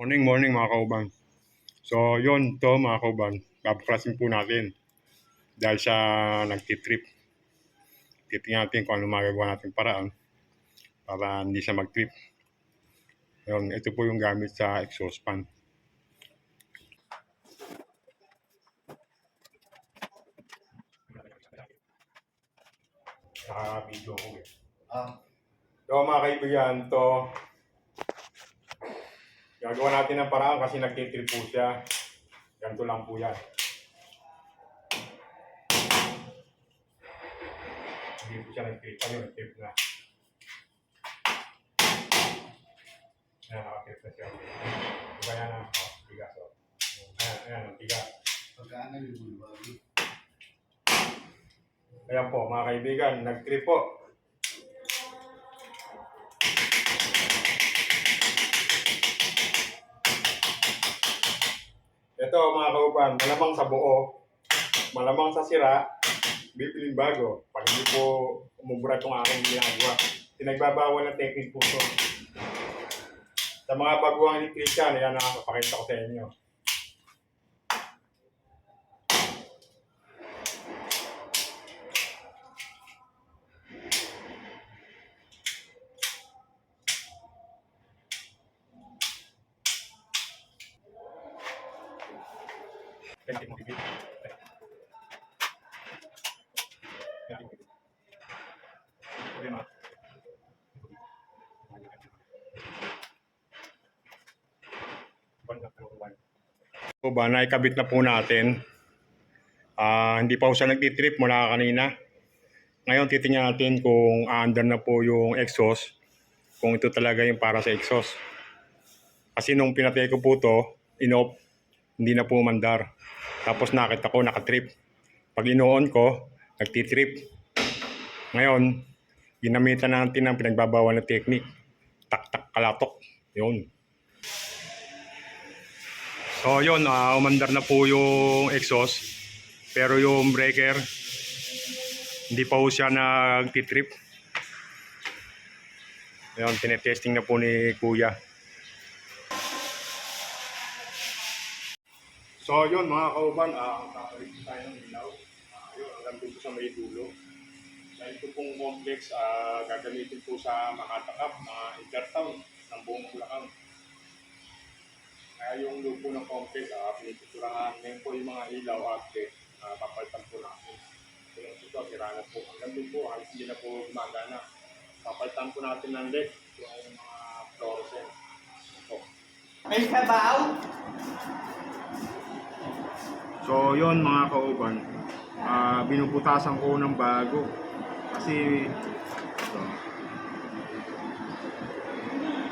Morning, morning mga kauban. So, yun to mga kauban. Babaklasin po natin. Dahil sa nagtitrip. Titingnan natin kung ano magagawa natin paraan para hindi siya mag-trip. Yun, ito po yung gamit sa exhaust fan. Naka-video ko eh. Ah, So mga kaibigan, to gagawa natin ng paraan kasi nagtitrip po siya. Ganito lang po yan. Hindi po siya nagtrip. Ano nagtrip na? Ayan, nakatrip na siya. Diba yan ang oh, tigas. Oh. Ayan, ayan, ang tigas. pagkaan na yung bulwagi. Ayan po, mga kaibigan, nag-trip po. Ito mga kauban, malamang sa buo, malamang sa sira, bibiling bago. Pag hindi po umubra itong aking ginagawa, pinagbabawal ng technique po ito. Sa mga baguang electrician, ayan ang papakita ko sa inyo. So ba, naikabit na po natin. Ah, hindi pa po siya nagtitrip mula kanina. Ngayon titingnan natin kung aandar na po yung exhaust. Kung ito talaga yung para sa exhaust. Kasi nung pinatay ko po to, inop, hindi na po mandar. Tapos nakita ko nakatrip. Pag inoon ko, nagtitrip. Ngayon, ginamitan natin ng pinagbabawal na technique. Tak-tak kalatok. Yun. So yun, ah, umandar na po yung exhaust. Pero yung breaker, hindi pa po siya nagtitrip. Ayun, tinetesting na po ni Kuya. So yun mga kauban, ang kakalit tayo ng ilaw. Uh, yun, hanggang dito sa may dulo. Dahil ito pong complex, ah, gagamitin po sa makatakap, mga intertown ng buong Bulacan. Kaya yung lupo ng complex, ah, pinituturahan ngayon po yung mga ilaw at uh, papalitan po natin. So yung ito, sira na po. Hanggang doon po, halos hindi na po gumagana. Papalitan po natin ng LED, yung mga fluorescent. Ito. May sabaw? So yon mga kauban, ah binubutasan ko ng bago. Kasi ito,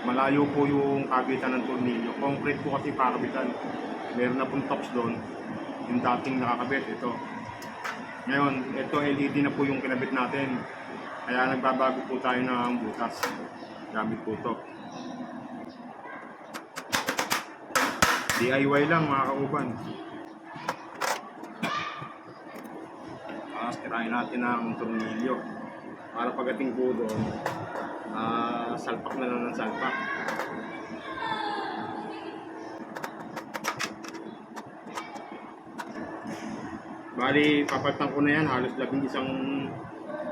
malayo po yung kagitan ng tornilyo. Concrete po kasi pakabitan. Meron na pong tops doon. Yung dating nakakabit, ito. Ngayon, ito LED na po yung kinabit natin. Kaya nagbabago po tayo ng butas. Gamit po to. DIY lang mga kauban. Ah, tirahin natin ang tornilyo. Para pagdating po doon, ah, salpak na lang ng salpak. Bali, papalitan ko na yan, halos labing isang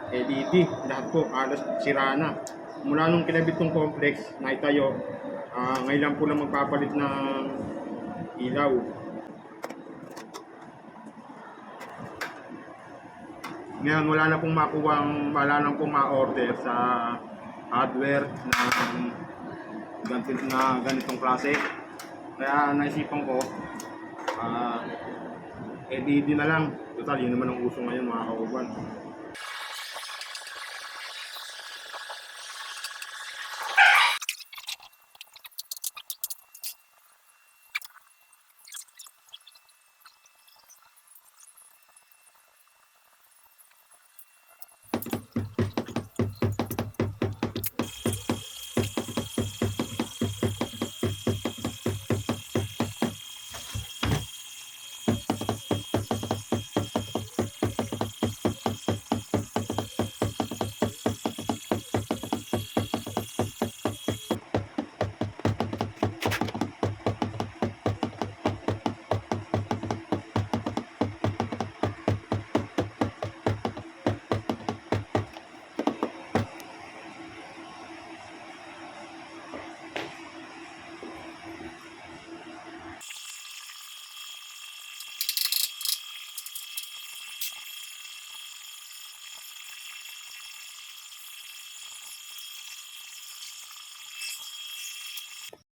LED. Lahat po, halos sira na. Mula nung kinabit tong complex, naitayo, ah, ngayon lang po lang magpapalit ng ilaw. Ngayon, wala na pong makuha, wala na pong ma-order sa hardware na ganito na ganitong klase. Kaya naisipan ko, ah, LED na lang. Total, yun naman ang uso ngayon mga kauban.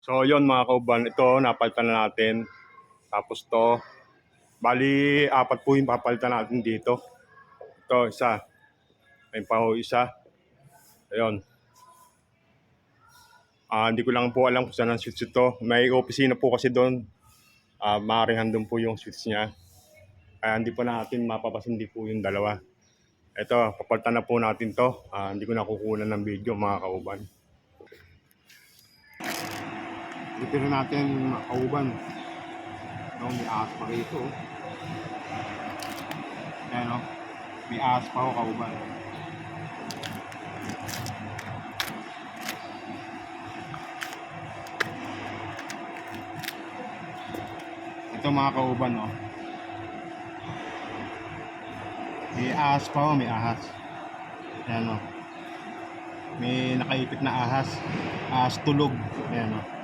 So yun mga kauban, ito napalitan na natin. Tapos to, bali apat po yung papalitan natin dito. Ito isa, may pa ho isa. Ayun. Ah, hindi ko lang po alam kung saan ang switch ito. May opisina po kasi doon. Ah, maaaring handun po yung switch niya. Kaya hindi po natin mapapasindi po yung dalawa. Ito, papalitan na po natin to. Ah, hindi ko nakukunan ng video mga kauban. Na natin mga kauban. No, may ahas pa rito. Ayan o. May ahas ho kauban. Ito mga kauban o. May ahas pa ho, may ahas. Ayan o. May nakaipit na ahas. Ahas tulog. Ayan o.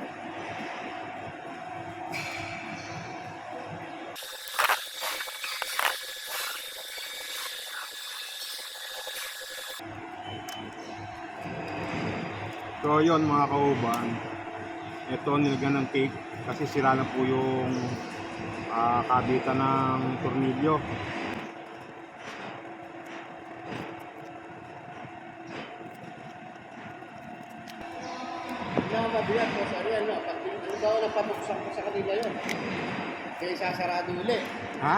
So yun mga kauban, ito nilagyan ng tape kasi sira na po yung ah, kabitan ng tornilyo. Yung mabiyak ko sa riyan, no? Pag halimbawa napabuksan ko sa kanila yun, kaya isasarado uli. Ha?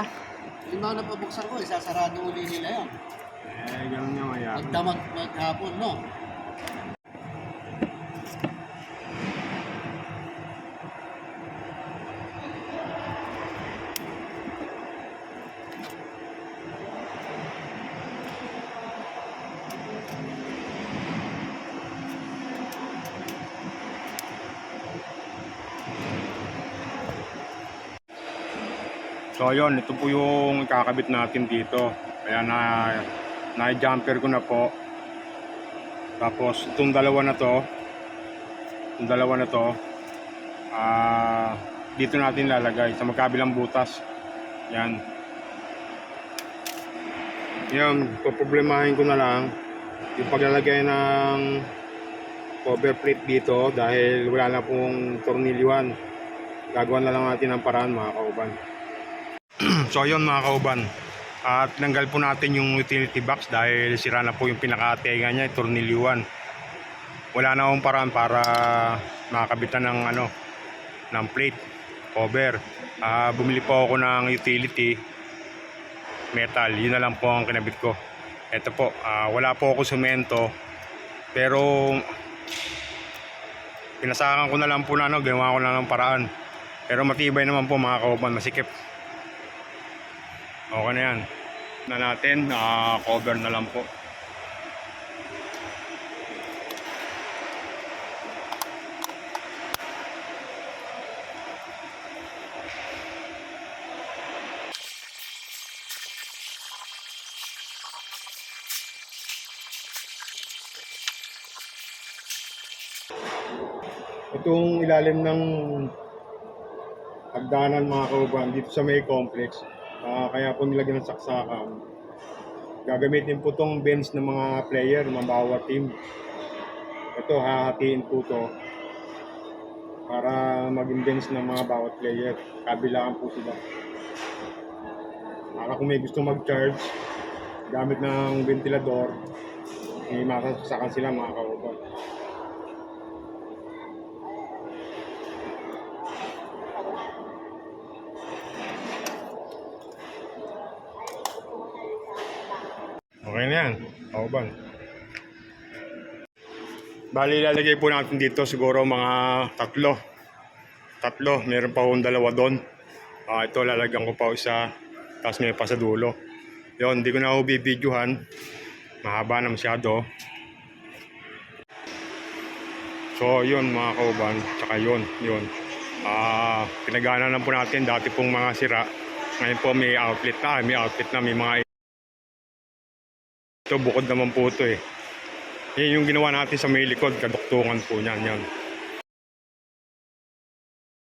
Halimbawa napabuksan ko, isasarado uli nila yun. Eh, ganun nga maya. Magdamag maghapon, no? So yun, ito po yung kakabit natin dito. Kaya na na-jumper ko na po. Tapos itong dalawa na to, itong dalawa na to, ah dito natin lalagay sa magkabilang butas. Yan. Yan, poproblemahin ko na lang yung paglalagay ng cover plate dito dahil wala na pong tornilyuan. Gagawa na lang natin ng paraan mga kauban. So ayun mga kauban. At tinanggal po natin yung utility box dahil sira na po yung pinakatenga niya, tornilyuan. Wala na akong paraan para makabitan ng ano ng plate cover. Ah, bumili po ako ng utility metal. Yun na lang po ang kinabit ko. Ito po, ah, wala po ako semento. Pero pinasakan ko na lang po na ano, ginawa ko na ng paraan. Pero matibay naman po mga kauban, masikip. Okay na yan. Na natin, ah, cover na lang po. Itong ilalim ng hagdanan mga kauban dito sa may complex. Ah, kaya po nilagyan ng saksakan. Gagamitin po tong bench ng mga player, ng bawat team. Ito, hahatiin po to para maging bench ng mga bawat player. Kabilaan po sila. Para kung may gusto mag-charge, gamit ng ventilador, may masasaksakan sila mga kauban. Okay na yan. Kauban. Bali, lalagay po natin dito siguro mga tatlo. Tatlo. Meron pa akong dalawa doon. Ah, ito, lalagyan ko pa isa. Tapos may pa sa dulo. Yun, hindi ko na ako bibidyohan. Mahaba na masyado. So, yun mga kauban. Tsaka yun, yun. Ah, pinagana lang po natin dati pong mga sira. Ngayon po may outlet na, may outlet na, may mga ito bukod naman po ito eh. Yan yung ginawa natin sa may likod, kaduktungan po niyan yan.